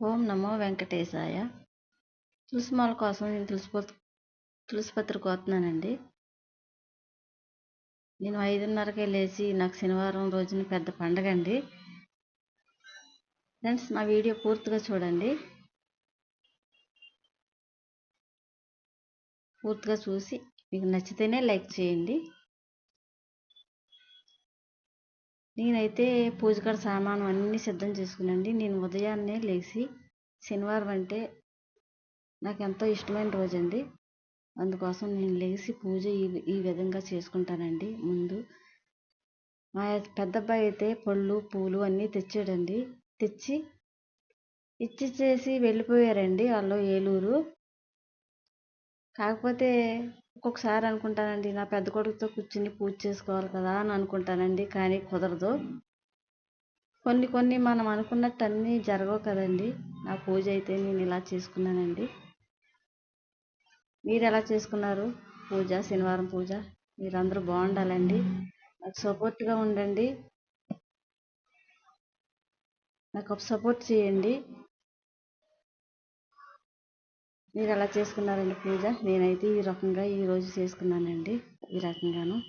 ఓం నమో వెంకటేశాయ. తులసి మాల కోసం నేను తులసిపో తులసిపత్రి కోతున్నానండి నేను ఐదున్నరకే లేచి నాకు శనివారం రోజున పెద్ద పండగ అండి ఫ్రెండ్స్ నా వీడియో పూర్తిగా చూడండి. పూర్తిగా చూసి మీకు నచ్చితేనే లైక్ చేయండి. నేనైతే పూజకాడ సామాను అన్నీ సిద్ధం చేసుకున్నానండి. నేను ఉదయాన్నే లేచి శనివారం అంటే నాకు ఎంతో ఇష్టమైన రోజు అండి అందుకోసం నేను లేచి పూజ ఈ ఈ విధంగా చేసుకుంటానండి. ముందు మా పెద్ద అబ్బాయి అయితే పళ్ళు పూలు అన్నీ తెచ్చాడండి. తెచ్చి ఇచ్చిచ్చేసి వెళ్ళిపోయారండి. వాళ్ళు ఏలూరు. కాకపోతే ఒక్కొక్కసారి అనుకుంటానండి నా పెద్ద కొడుకుతో కూర్చుని పూజ చేసుకోవాలి కదా అని అనుకుంటానండి కానీ కుదరదు. కొన్ని కొన్ని మనం అనుకున్నట్టు అన్నీ జరగవు కదండి. నా పూజ అయితే నేను ఇలా చేసుకున్నానండి. మీరు ఎలా చేసుకున్నారు పూజ శనివారం పూజ? మీరందరూ బాగుండాలండి. నాకు సపోర్ట్గా ఉండండి. నాకు ఒక సపోర్ట్ చేయండి. మీరు ఎలా చేసుకున్నారండి పూజ? నేనైతే ఈ రకంగా ఈరోజు చేసుకున్నానండి. ఈ రకంగాను.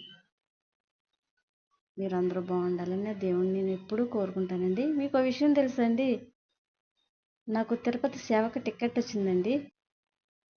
మీరందరూ బాగుండాలని దేవుణ్ణి నేను ఎప్పుడూ కోరుకుంటానండి. మీకు ఒక విషయం తెలుసండి నాకు తిరుపతి సేవకు టికెట్ వచ్చిందండి.